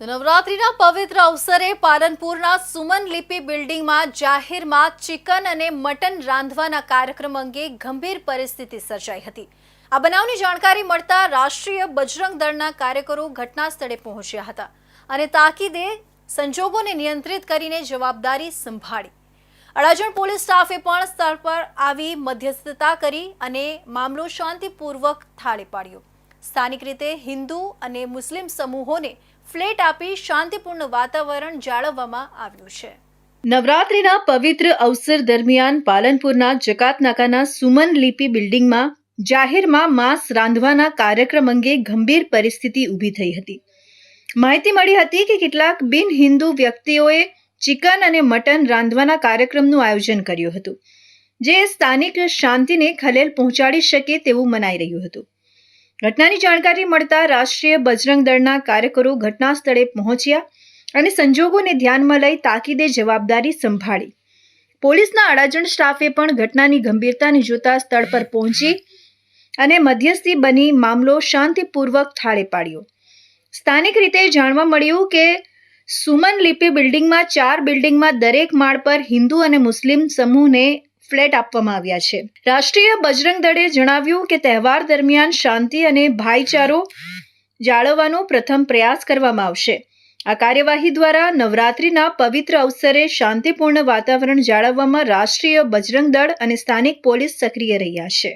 નવરાત્રીના પવિત્ર અવસરે પાલનપુરના સુમન લિપિ બિલ્ડિંગમાં જાહેરમાં ચિકન અને મટન રાંધવાના કાર્યક્રમ અંગે ગંભીર પરિસ્થિતિ સર્જાઈ હતી. આ બનાવની જાણકારી મળતા રાષ્ટ્રીય બજરંગ દળના કાર્યકરો ઘટના સ્થળે પહોંચ્યા હતા અને તાકીદે સંજોગોને નિયંત્રિત કરીને જવાબદારી સંભાળી. અડાજણ પોલીસ સ્ટાફે પણ સ્થળ પર આવી મધ્યસ્થતા કરી અને મામલો શાંતિપૂર્વક થાળે પાડ્યો. સ્થાનિક રીતે હિન્દુ અને મુસ્લિમ સમૂહોને ફ્લેટ આપી શાંતિપૂર્ણ વાતાવરણ જાળવવામાં આવ્યું છે. નવરાત્રિના પવિત્ર અવસર દરમિયાન પાલનપુરના જકાતનાકાના સુમન લિપિ બિલ્ડિંગમાં જાહેરમાં માંસ રાંધવાના કાર્યક્રમ અંગે ગંભીર પરિસ્થિતિ ઊભી થઈ હતી. માહિતી મળી હતી કે કેટલાક બિન હિન્દુ વ્યક્તિઓએ ચિકન અને મટન રાંધવાના કાર્યક્રમનું આયોજન કર્યું હતું, જે સ્થાનિક શાંતિને ખલેલ પહોંચાડી શકે તેવું મનાઈ રહ્યું હતું. ઘટનાની જાણકારી મળતા રાષ્ટ્રીય બજરંગ દળના કાર્યકરો ઘટના સ્થળે પહોંચ્યા અને સંજોગોને ધ્યાનમાં લઈ તાકીદે જવાબદારી સંભાળી. પોલીસના અડાજણ સ્ટાફે પણ ઘટનાની ગંભીરતાને જોતા સ્થળ પર પહોંચી અને મધ્યસ્થી બની મામલો શાંતિપૂર્વક થાળે પાડ્યો. સ્થાનિક રીતે જાણવા મળ્યું કે સુમન લિપિ બિલ્ડિંગમાં ચાર બિલ્ડિંગમાં દરેક માળ પર હિન્દુ અને મુસ્લિમ સમૂહને ફ્લેટ આપવામાં આવ્યા છે. રાષ્ટ્રીય બજરંગ દળે જણાવ્યું કે તહેવાર દરમિયાન શાંતિ અને ભાઈચારો જાળવવાનો પ્રથમ પ્રયાસ કરવામાં આવશે. આ કાર્યવાહી દ્વારા નવરાત્રિના પવિત્ર અવસરે શાંતિપૂર્ણ વાતાવરણ જાળવવામાં રાષ્ટ્રીય બજરંગ દળ અને સ્થાનિક પોલીસ સક્રિય રહ્યા છે.